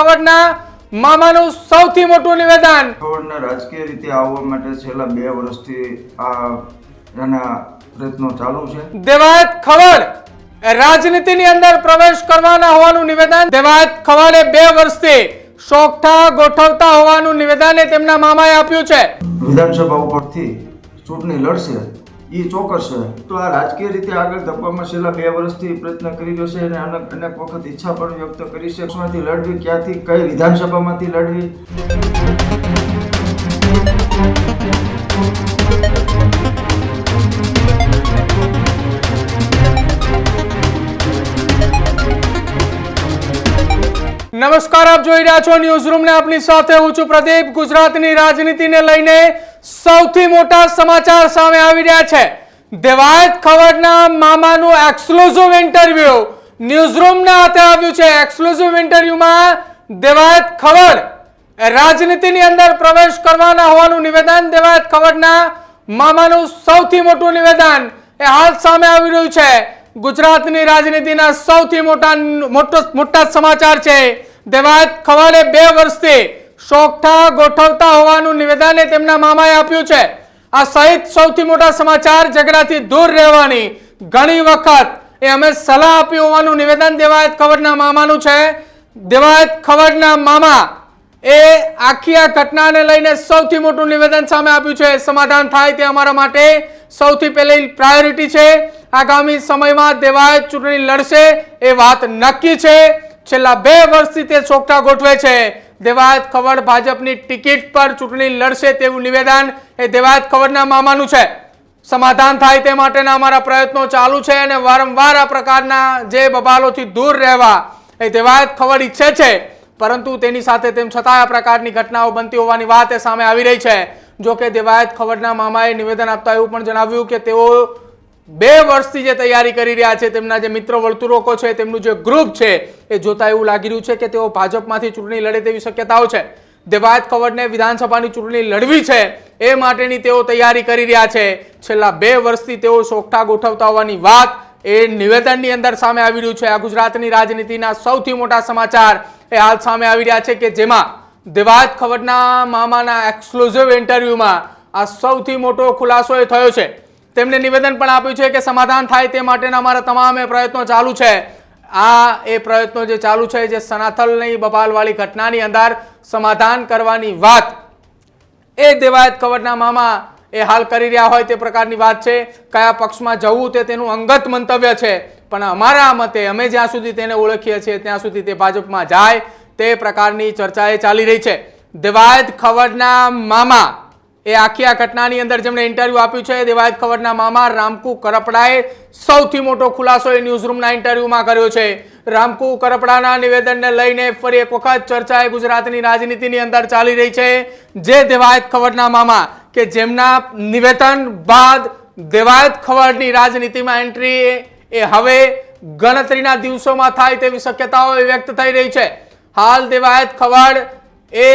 ખવડના મામાનું સૌથી મોટું નિવેદન. ખવડને રાજકીય રીતે આવવા માટે છેલ્લા બે વર્ષથી આ એના પ્રયત્નો ચાલુ છે. દેવાયત ખવડ રાજનીતિની અંદર પ્રવેશ કરવાના હોવાનું નિવેદન. દેવાયત ખવડે બે વર્ષથી શોખતા ગોઠવતા હોવાનું નિવેદન એ તેમના મામાએ આપ્યું છે. વિધાનસભા ઉપરથી ચૂંટણી લડશે. એ ચોક્કસ છે. તો આ રાજકીય રીતે આગળ ધપવામાં છેલ્લા બે વર્ષથી પ્રયત્ન કરી રહ્યો છે અને અનેક અનેક વખત ઈચ્છા પણ વ્યક્ત કરી છે. ક્યાંથી લડવી, ક્યાંથી, કઈ વિધાનસભામાંથી લડવી? નમસ્કાર, આપ જોઈ રહ્યા છો ન્યૂઝ રૂમ ને આપની સાથે હું છું પ્રદીપ. ગુજરાતની રાજનીતિને લઈને સૌથી મોટા સમાચાર સામે આવી રહ્યા છે. દેવાયત ખવડના મામાનું એક્સક્લુઝિવ ઇન્ટરવ્યુ ન્યૂઝ રૂમ ના હાથે આવ્યું છે એક્સક્લુઝિવ ઇન્ટરવ્યુમાં દેવાયત ખવડ. રાજનીતિની અંદર પ્રવેશ કરવાના હોવાનું નિવેદન દેવાયત ખવડના મામાનું સૌથી મોટું નિવેદન. એ હાલ સામે આવી રહ્યું છે. ગુજરાતની રાજનીતિના સૌથી મોટા મોટો, મોટા સમાચાર છે. દેવાયત ખવડે બે વર્ષથી શોખતા ગોઠવતા હોવાનું નિવેદન તેમના મામાએ આપ્યું છે. આ સહિત સૌથી મોટા સમાચાર ઝઘડાથી દૂર રહેવાની ઘણી વખત એ અમે સલાહ આપી હોવાનું નિવેદન દેવાયત ખવડના મામાનું છે. દેવાયત ખવડના મામા એ આખી આ ઘટનાને લઈને સૌથી મોટું નિવેદન સામે આપ્યું છે. સમાધાન થાય તે અમારા માટે સૌથી પહેલી પ્રાયોરિટી છે. આગામી સમયમાં દેવાયત ચૂંટણી લડશે એ વાત નક્કી છે. છેલ્લા બે વર્ષથી તે ચોકટા ગોઠવે છે. દેવાયત ખવડ ભાજપની ટિકિટ પર ચૂંટણી લડશે તેવું નિવેદન એ દેવાયત ખવડના મામાનું છે. સમાધાન થાય તે માટેના અમારા પ્રયત્નો ચાલુ છે અને વારંવાર આ પ્રકારના જે બબાલોથી દૂર રહેવા એ દેવાયત ખવડ ઈચ્છે છે. પરંતુ તેની સાથે તેમ છતાં આ પ્રકારની ઘટનાઓ બનતી હોવાની વાત એ સામે આવી રહી છે. જો કે દેવાયત ખવડના મામાએ નિવેદન આપતા એવું પણ જણાવ્યું કે તેઓ બે વર્ષથી જે તૈયારી કરી રહ્યા છે, તેમના જે મિત્ર વર્તુળકો છે, તેમનું જે ગ્રુપ છે, એ જોતા એવું લાગી રહ્યું છે કે તેઓ ભાજપમાંથી ચૂંટણી લડે તેવી શક્યતાઓ છે. દેવાયત ખવડને વિધાનસભાની ચૂંટણી લડવી છે, એ માટેની તેઓ તૈયારી કરી રહ્યા છે. છેલ્લા બે વર્ષથી તેઓ સોગઠા ગોઠવતા હોવાની વાત એ નિવેદનની અંદર સામે આવી રહ્યું છે. આ ગુજરાતની રાજનીતિના સૌથી મોટા સમાચાર એ હાલ સામે આવી રહ્યા છે કે જેમાં દેવાયત ખવડના મામાના એક્સક્લુઝિવ ઇન્ટરવ્યુમાં આ સૌથી મોટો ખુલાસો એ થયો છે. તેમણે નિવેદન પણ આપ્યું છે કે સમાધાન થાય તે માટેના અમારા તમામ પ્રયત્નો ચાલુ છે. આ એ પ્રયત્નો જે ચાલુ છે, જે સનાથલની બબાલવાળી ઘટનાની અંદર સમાધાન કરવાની વાત એ દેવાયત કવરના મામા એ હાલ કરી રહ્યા હોય તે પ્રકારની વાત છે. કયા પક્ષમાં જવું તે તેનું અંગત મંતવ્ય છે. પણ અમારા મતે અમે જ્યાં સુધી તેને ઓળખીએ છીએ, ત્યાં સુધી તે ભાજપમાં જાય તે પ્રકારની ચર્ચા એ ચાલી રહી છે. દેવાયત ખવડના મામા એ આખી આ ઘટનાની અંદર જેમણે ઇન્ટરવ્યુ આપ્યું છે દેવાયત ખવડના મામા રામકુ કરપડાએ સૌથી મોટો ખુલાસો એ ન્યૂઝરૂમના ઇન્ટરવ્યુમાં કર્યો છે. રામકુ કરપડાના નિવેદનને લઈને ફરી એક વખત ચર્ચા એ ગુજરાતની રાજનીતિની અંદર ચાલી રહી છે. જે દેવાયત ખવડના મામા કે જેમના નિવેદન બાદ દેવાયત ખવડની રાજનીતિમાં એન્ટ્રી એ હવે ગણતરીના દિવસોમાં થાય તેવી શક્યતાઓ વ્યક્ત થઈ રહી છે. હાલ દેવાયત ખવડ એ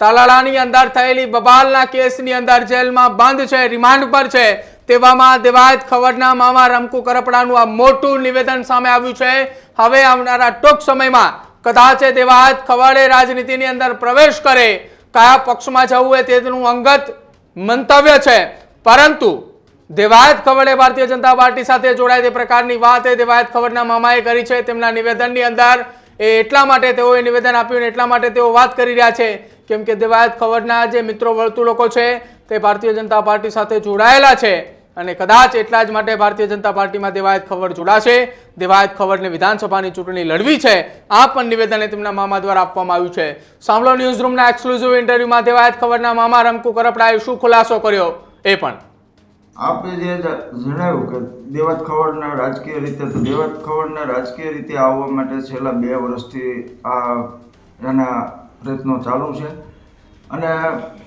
તાલાળાની અંદર થયેલી બબાલના કેસની અંદર જેલમાં બંધ છે, રિમાન્ડ પર છે. તેવામાં દેવાયત ખવડના મામા રમકુ કરપડાનું આ મોટું નિવેદન સામે આવ્યું છે. હવે આવનારા ટૂંક સમયમાં કદાચ દેવાયત ખવડે રાજનીતિની અંદર પ્રવેશ કરે, કયા પક્ષમાં જવું એ તેનું અંગત મંતવ્ય છે. પરંતુ દેવાયત ખવડે ભારતીય જનતા પાર્ટી સાથે જોડાય તે પ્રકારની વાત એ દેવાયત ખવડના મામાએ કરી છે. તેમના નિવેદનની અંદર એ એટલા માટે તેઓએ નિવેદન આપ્યું એટલા માટે તેઓ વાત કરી રહ્યા છે. કેમ કે દેવાયત ખવડના જે મિત્રો વર્તુળકો છે, તે ભારતીય જનતા પાર્ટી સાથે જોડાયેલા છે. અને કદાચ એટલા જ માટે ભારતીય જનતા પાર્ટીમાં દેવાયત ખવડ જોડાશે. દેવાયત ખવડને વિધાનસભાની ચૂંટણી લડવી છે. આ પણ નિવેદન તેમના મામા દ્વારા આપવામાં આવ્યું છે. સાંભળો ન્યૂઝ રૂમના એક્સક્લુઝિવ ઇન્ટરવ્યુમાં દેવાયત ખબરના મામા રમકુ કરપડાએ શું ખુલાસો કર્યો? એ પણ. આપે જે જણાવ્યું કે દેવત ખવડના રાજકીય રીતે, તો દેવત ખવડના રાજકીય રીતે આવવા માટે છેલ્લા બે વર્ષથી આ એના પ્રયત્નો ચાલુ છે. અને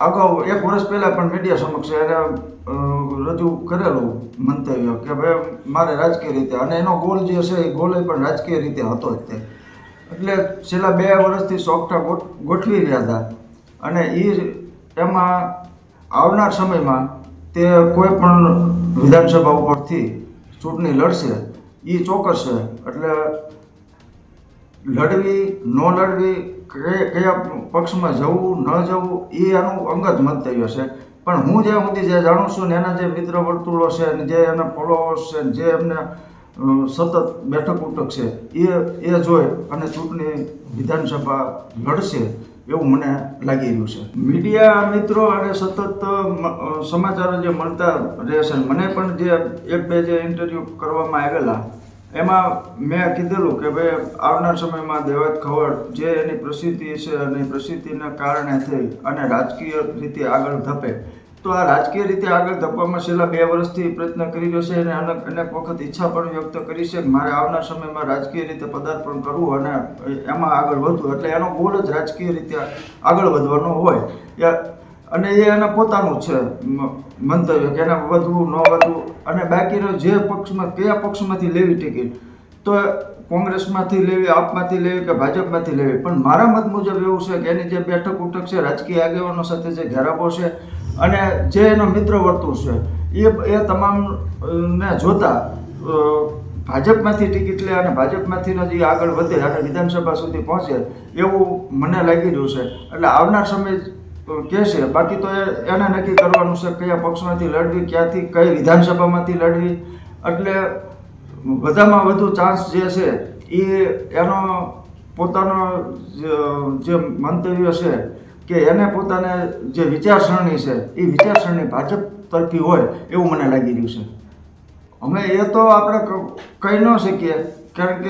અગાઉ એક વર્ષ પહેલાં પણ મીડિયા સમક્ષ એને રજૂ કરેલું મંતવ્ય કે ભાઈ મારે રાજકીય રીતે, અને એનો ગોલ જે છે એ ગોલ પણ રાજકીય રીતે હતો જ તે. એટલે છેલ્લા બે વર્ષથી સોગઠા ગોઠ- ગોઠવી રહ્યા હતા. અને એ એમાં આવનાર સમયમાં તે કોઈ પણ વિધાનસભા ઉપરથી ચૂંટણી લડશે એ ચોક્કસ છે. એટલે લડવી, ન લડવી કયા પક્ષમાં જવું, ન જવું, એ એનું અંગત મંતવ્ય છે પણ હું જ્યાં સુધી જે જાણું છું ને એના જે મિત્ર વર્તુળો છે ને જે એના ફોલોઅર્સ છે જે એમને સતત બેઠક ઉઠક છે એ એ જોઈ અને ચૂંટણી વિધાનસભા લડશે એવું મને લાગી રહ્યું છે. મીડિયા મિત્રો અને સતત સમાચારો જે મળતા રહેશે મને પણ જે એક બે જે ઇન્ટરવ્યૂ કરવામાં આવેલા એમાં મેં કીધેલું કે ભાઈ આવનાર સમયમાં દેવાત ખવડ જે એની પ્રસિદ્ધિ છે અને પ્રસિદ્ધિના કારણે થઈ અને રાજકીય રીતે આગળ ધપે. તો આ રાજકીય રીતે આગળ ધપવામાં છેલ્લા બે વર્ષથી પ્રયત્ન કરી રહ્યો છે અને અનેક અનેક વખત ઈચ્છા પણ વ્યક્ત કરી છે કે મારે આવનાર સમયમાં રાજકીય રીતે પદાર્પણ કરવું અને એમાં આગળ વધવું. એટલે એનો ગોલ જ રાજકીય રીતે આગળ વધવાનો હોય. અને એ એના પોતાનું છે મંતવ્ય કે એને વધવું, ન વધવું. અને બાકીનો જે પક્ષમાં, કયા પક્ષમાંથી લેવી ટિકિટ? તો કોંગ્રેસમાંથી લેવી, આપમાંથી લેવી કે ભાજપમાંથી લેવી? પણ મારા મત મુજબ એવું છે કે એની જે બેઠક ઉઠક છે, રાજકીય આગેવાનો સાથે જે ઘેરાબો છે અને જે એનો મિત્ર વર્તુળ છે, એ એ તમામ ને જોતા ભાજપમાંથી ટિકિટ લે અને ભાજપમાંથી જે આગળ વધે અને વિધાનસભા સુધી પહોંચે એવું મને લાગી રહ્યું છે. એટલે આવનાર સમય કે છે, બાકી તો એને નક્કી કરવાનું છે કયા પક્ષમાંથી લડવી, ક્યાંથી, કઈ વિધાનસભામાંથી લડવી. એટલે બધામાં વધુ ચાન્સ જે છે, એ એનો પોતાનો જ- મંતવ્ય છે કે એને પોતાને જે વિચારસરણી છે, એ વિચારસરણી ભાજપ તરફી હોય એવું મને લાગી રહ્યું છે. અમે એ તો આપણે કહી ન શકીએ, કારણ કે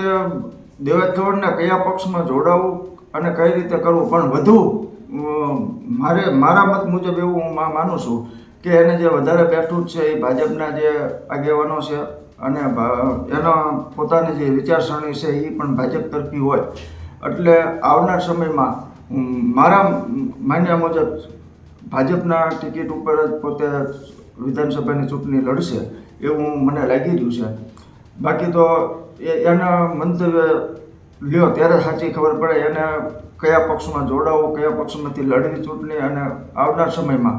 દેવેદ ગૌડને કયા પક્ષમાં જોડાવું અને કઈ રીતે કરવું, પણ વધુ મારે, મારા મત મુજબ એવું હું માનું છું કે એને જે વધારે બેઠું છે એ ભાજપના જે આગેવાનો છે અને એના પોતાની જે વિચારસરણી છે એ પણ ભાજપ તરફી હોય. એટલે આવનાર સમયમાં મારા માન્યા મુજબ ભાજપના ટિકિટ ઉપર જ પોતે વિધાનસભાની ચૂંટણી લડશે એવું મને લાગી રહ્યું છે. બાકી તો એના મંતવ્ય લ્યો, ત્યારે સાચી ખબર પડે. એને કયા પક્ષમાં જોડાવું, કયા પક્ષમાંથી લડવી, ચૂંટણી અને આવનાર સમયમાં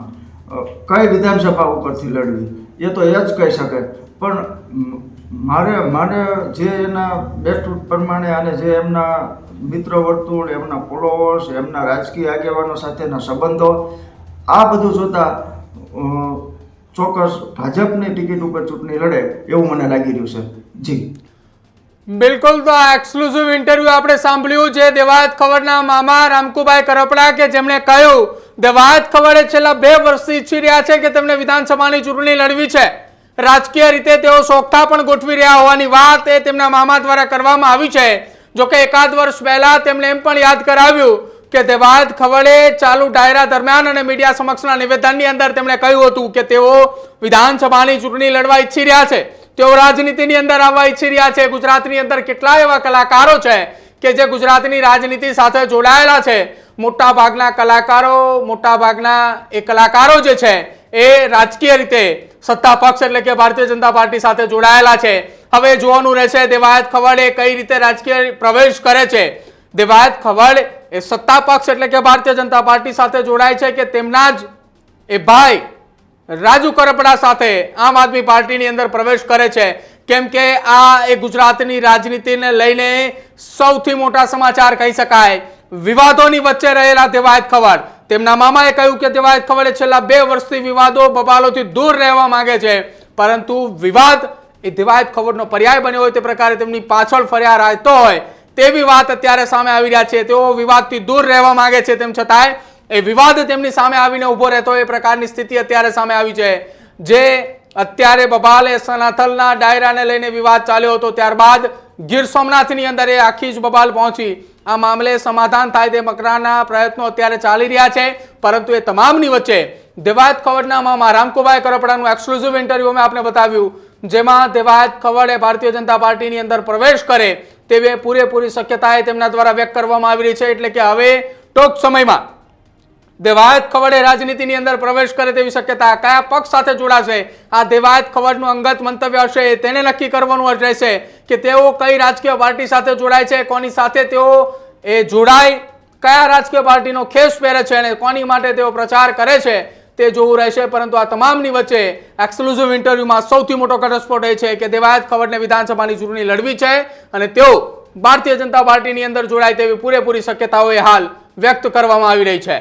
કઈ વિધાનસભા ઉપરથી લડવી, એ તો એ જ કહી શકે. પણ મારે મારે જે એના બેસ્ટ પ્રમાણે અને જે એમના મિત્ર વર્તુળ, એમના ફોલોઅર્સ એમના રાજકીય આગેવાનો સાથેના સંબંધો, આ બધું જોતા ચોક્કસ ભાજપની ટિકિટ ઉપર ચૂંટણી લડે એવું મને લાગી રહ્યું છે. જી. બિલકુલ, તો આ એક્સક્લુઝિવ ઇન્ટરવ્યુ આપણે સાંભળ્યું છે. દેવાયત ખબરના મામા રામકુભાઈ કરપડા કે જેમણે કહ્યું દેવાયત ખબરે છેલ્લા બે વર્ષથી ઈચ્છી રહ્યા છે કે તેમને વિધાનસભાની ચૂંટણી લડવી છે. રાજકીય રીતે તેઓ સોગઠા પણ ગોઠવી રહ્યા હોવાની વાત એ તેમના મામા દ્વારા કરવામાં આવી છે. જોકે એકાદ વર્ષ પહેલા તેમણે એમ પણ યાદ કરાવ્યું કે દેવાયત ખવડે ચાલુ ડાયરા દરમિયાન અને મીડિયા સમક્ષના નિવેદનની અંદર તેમણે કહ્યું હતું કે તેઓ વિધાનસભાની ચૂંટણી લડવા ઈચ્છી રહ્યા છે. તેઓ રાજનીતિની અંદર આવવા ઈચ્છી રહ્યા છે. ગુજરાતની અંદર કેટલા એવા કલાકારો છે કે જે ગુજરાતની રાજનીતિ સાથે જોડાયેલા છે. મોટા ભાગના કલાકારો મોટા ભાગના એ કલાકારો જે છે એ રાજકીય રીતે સત્તા પક્ષ એટલે કે ભારતીય જનતા પાર્ટી સાથે જોડાયેલા છે. હવે જોવાનું રહેશે દેવાયત ખવડે કઈ રીતે રાજકીય પ્રવેશ કરે છે. દેવાયત ખવડ એ સત્તા પક્ષ એટલે કે ભારતીય જનતા પાર્ટી સાથે જોડાય છે કે તેમના જ એ ભાઈ રાજુ કરપડા સાથે આમ આદમી પાર્ટીની અંદર પ્રવેશ કરે છે. કેમ કે આ એ ગુજરાતની રાજનીતિને લઈને સૌથી મોટા સમાચાર કહી શકાય. વિવાદોની વચ્ચે રહેલા દેવાયત ખબર તેમના મામાએ કહ્યું કે દેવાયત ખવડે છેલ્લા બે વર્ષથી વિવાદો બબાલોથી દૂર રહેવા માંગે છે. પરંતુ વિવાદ એ દેવાયત ખબરનો પર્યાય બન્યો હોય તે પ્રકારે તેમની પાછળ ફર્યા રહેતો હોય. તેવી વાત અત્યારે સામે આવી રહ્યા છે. તેઓ વિવાદથી દૂર રહેવા માંગે છે. તેમ છતાંય એ વિવાદ તેમની સામે આવીને ઊભો રહેતો એ પ્રકારની સ્થિતિ અત્યારે સામે આવી છે. જે અત્યારે બબાલે સનાથલના ડાયરાને લઈને વિવાદ ચાલ્યો હતો, ત્યારબાદ ગીર સોમનાથની અંદર એ આખી જ બબાલ પહોંચી. આ મામલે સમાધાન થાય તે મકરાના પ્રયત્નો અત્યારે ચાલી રહ્યા છે, પરંતુ એ તમામની વચ્ચે દેવાયત ખવડના મામા રામકુભાઈ કરપડાનું એક્સક્લુઝિવ ઇન્ટરવ્યુ મેં આપને બતાવ્યું, જેમાં દેવાયત ખવડે ભારતીય જનતા પાર્ટીની અંદર પ્રવેશ કરે તેવી પૂરેપૂરી શક્યતા એ તેમના દ્વારા વ્યક્ત કરવામાં આવી રહી છે, એટલે કે હવે ટૂંક સમયમાં દેવાયત ખવડે રાજનીતિની અંદર પ્રવેશ કરે તેવી શક્યતા કયા પક્ષ સાથે જોડાશે? આ દેવાયત ખવડનું અંગત મંતવ્ય હશે તેને નક્કી કરવાનું રહેશે કે તેઓ કઈ રાજકીય પાર્ટી સાથે જોડાય છે, કોની સાથે તેઓ એ જોડાય, કયા રાજકીય પાર્ટીનો ખેસ પહેરે છે અને કોની માટે તેઓ પ્રચાર કરે છે તે જોવું રહેશે. પરંતુ આ તમામની વચ્ચે એક્સક્લુઝિવ ઇન્ટરવ્યુમાં સૌથી મોટો ઘટસ્ફોટ એ છે કે દેવાયત ખવડને વિધાનસભાની ચૂંટણી લડવી છે અને તેઓ ભારતીય જનતા પાર્ટીની અંદર જોડાય તેવી પૂરેપૂરી શક્યતાઓ એ હાલ વ્યક્ત કરવામાં આવી રહી છે.